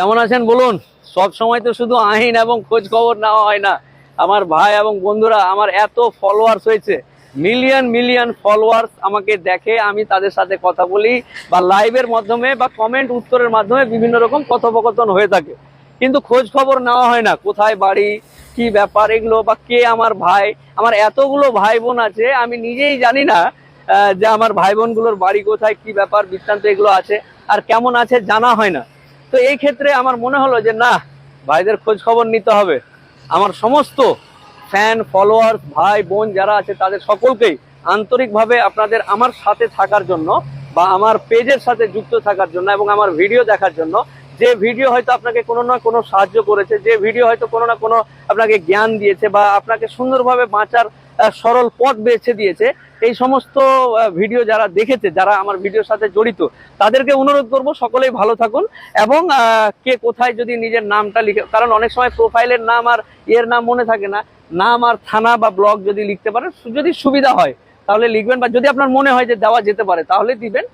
কেমন আছেন বলুন? সব সময় তো শুধু আইন এবং খোঁজ খবর নেওয়া হয় না। আমার ভাই এবং বন্ধুরা, আমার এত ফলোয়ার্স হয়েছে। মিলিয়ন মিলিয়ন ফলোয়ার্স আমাকে দেখে আমি তাদের সাথে কথা বলি বা লাইভের মাধ্যমে বা কমেন্ট উত্তরের মাধ্যমে বিভিন্ন রকম কথোপকথন হয়ে থাকে। কিন্তু খোঁজ খবর নেওয়া হয় না। কোথায় বাড়ি, কি ব্যাপার, এগুলো বা কে আমার ভাই? আমার এতগুলো ভাই বোন আছে, আমি নিজেই জানি না যে আমার ভাই বোনগুলোর বাড়ি কোথায়, কি ব্যাপার, বৃত্তান্ত এগুলো আছে। আর কেমন আছে জানা হয় না। তো এই ক্ষেত্রে আমার মনে হলো যে, না, ভাইদের খোঁজ খবর নিতে হবে। আমার সমস্ত ফ্যান ফলোয়ার ভাই, বোন যারা আছে, তাদের সকলকেই আন্তরিকভাবে আপনাদের আমার সাথে থাকার জন্য বা আমার পেজের সাথে যুক্ত থাকার জন্য এবং আমার ভিডিও দেখার জন্য, যে ভিডিও হয়তো আপনাকে কোনো না কোনো সাহায্য করেছে, যে ভিডিও হয়তো কোনো না কোনো আপনাকে জ্ঞান দিয়েছে বা আপনাকে সুন্দরভাবে বাঁচার সরল পথ বেছে দিয়েছে। এই সমস্ত ভিডিও যারা দেখেছে, যারা আমার ভিডিওর সাথে জড়িত, তাদেরকে অনুরোধ করব সকলেই ভালো থাকুন এবং কে কোথায় যদি নিজের নামটা লিখে, কারণ অনেক সময় প্রোফাইলের নাম আর এর নাম মনে থাকে না। নাম আর থানা বা ব্লগ যদি লিখতে পারেন যদি সুবিধা হয়, তাহলে লিখবেন বা যদি আপনার মনে হয় যে দেওয়া যেতে পারে, তাহলে দিবেন।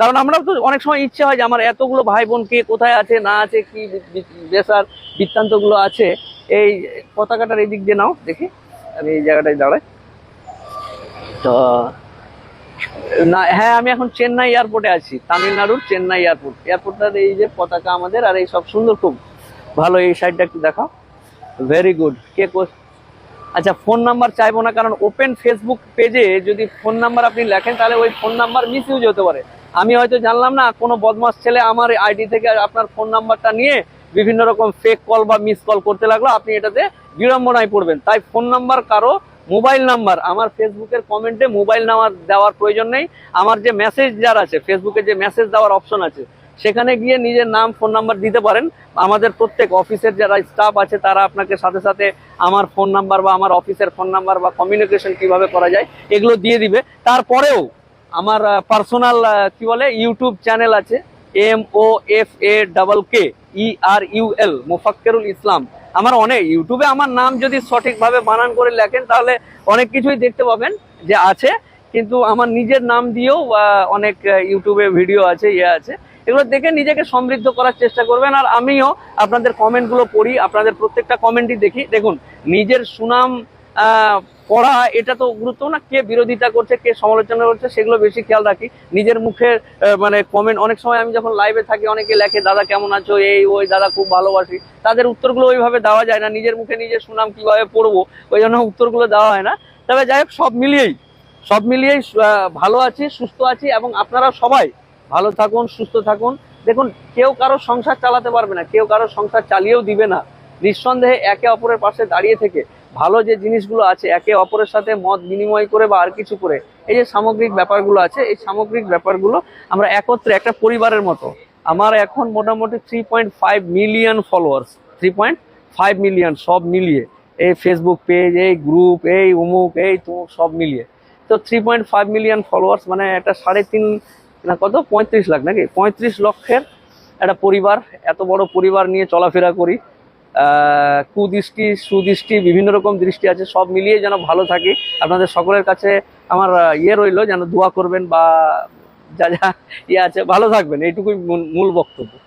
কারণ আমরাও তো অনেক সময় ইচ্ছে হয় যে আমার এতগুলো ভাই বোন কে কোথায় আছে, না আছে, কি বেসার বৃত্তান্তগুলো আছে, এই পতাকাটার এই দিক দিয়ে নাও, দেখি। আমি এই জায়গাটায় দাঁড়াই। তো, না হ্যাঁ আমি এখন চেন্নাই এয়ারপোর্টে আছি, তামিলনাড়ুর চেন্নাই এয়ারপোর্ট। এয়ারপোর্টটার এই যে পতাকা আমাদের আর এই সব সুন্দর, খুব ভালো এই সাইডটা একটু দেখাও। ভেরি গুড কে কোচ আচ্ছা ফোন নাম্বার চাইব না, কারণ ওপেন ফেসবুক পেজে যদি ফোন নাম্বার আপনি লেখেন, তাহলে ওই ফোন নাম্বার মিস ইউজ হতে পারে। আমি হয়তো জানলাম না, কোনো বদমাস ছেলে আমার আইডি থেকে আপনার ফোন নাম্বারটা নিয়ে বিভিন্ন রকম ফেক কল বা মিস কল করতে লাগল, আপনি এটাতে বিড়ম্বনায় পড়বেন। তাই ফোন নাম্বার কারও, মোবাইল নাম্বার। আমার ফেসবুকের কমেন্টে মোবাইল নাম্বার দেওয়ার প্রয়োজন নেই। আমার যে মেসেজ যার আছে, ফেসবুকে যে মেসেজ দেওয়ার অপশন আছে, সেখানে গিয়ে নিজের নাম ফোন নাম্বার দিতে পারেন। আমাদের প্রত্যেক অফিসের যারা স্টাফ আছে, তারা আপনাকে সাথে সাথে আমার ফোন নাম্বার বা আমার অফিসের ফোন নাম্বার বা কমিউনিকেশন কীভাবে করা যায়, এগুলো দিয়ে দিবে। তারপরেও আমার পার্সোনাল কি বলে, ইউটিউব চ্যানেল আছে M O F A double K E R U L Islam. আমার অনেক ইউটিউবে আমার নাম যদি সঠিকভাবে বানান করে লেখেন, তাহলে অনেক কিছুই দেখতে পাবেন যে আছে। কিন্তু আমার নিজের নাম দিয়েও অনেক ইউটিউবে ভিডিও আছে ইয়ে আছে। এগুলো দেখে নিজেকে সমৃদ্ধ করার চেষ্টা করবেন। আর আমিও আপনাদের কমেন্টগুলো পড়ি, আপনাদের প্রত্যেকটা কমেন্টই দেখি। দেখুন, নিজের সুনাম পড়া, এটা তো গুরুত্ব না। কে বিরোধিতা করছে, কে সমালোচনা করছে, সেগুলো বেশি খেয়াল রাখি। নিজের মুখে মানে কমেন্ট অনেক সময় আমি যখন লাইভে থাকি, অনেকে লেখে, দাদা কেমন আছো? এই, ওই, দাদা খুব ভালোবাসি। তাদের উত্তরগুলো ওইভাবে দেওয়া যায় না। নিজের মুখে নিজের সুনাম কীভাবে পড়ব, ওই জন্য উত্তরগুলো দেওয়া হয় না। তবে যাই হোক, সব মিলিয়েই সব মিলিয়েই ভালো আছি, সুস্থ আছি এবং আপনারা সবাই ভালো থাকুন, সুস্থ থাকুন। দেখুন, কেউ কারও সংসার চালাতে পারবে না, কেউ কারও সংসার চালিয়েও দিবে না। নিঃসন্দেহে একে অপরের পাশে দাঁড়িয়ে থেকে ভালো যে জিনিসগুলো আছে, একে অপরের সাথে মত বিনিময় করে বা আর কিছু করে, এই যে সামগ্রিক ব্যাপারগুলো আছে, এই সামগ্রিক ব্যাপারগুলো আমরা একত্রে একটা পরিবারের মতো। আমার এখন মোটামুটি three point five million followers three point five million সব মিলিয়ে, এই ফেসবুক পেজ এই গ্রুপ এই উমুক এই তো সব মিলিয়ে। তো three point five million followers মানে একটা সাড়ে তিন না কত? পঁয়ত্রিশ লাখ নাকি? পঁয়ত্রিশ লক্ষের একটা পরিবার, এত বড় পরিবার নিয়ে চলাফেরা করি। কুদৃষ্টি, সুদৃষ্টি, বিভিন্ন রকম দৃষ্টি আছে, সব মিলিয়ে যেন ভালো থাকি। আপনাদের সকলের কাছে আমার ইয়ে রইল, যেন দোয়া করবেন বা যা যা ইয়ে আছে, ভালো থাকবেন। এইটুকুই মূল- বক্তব্য।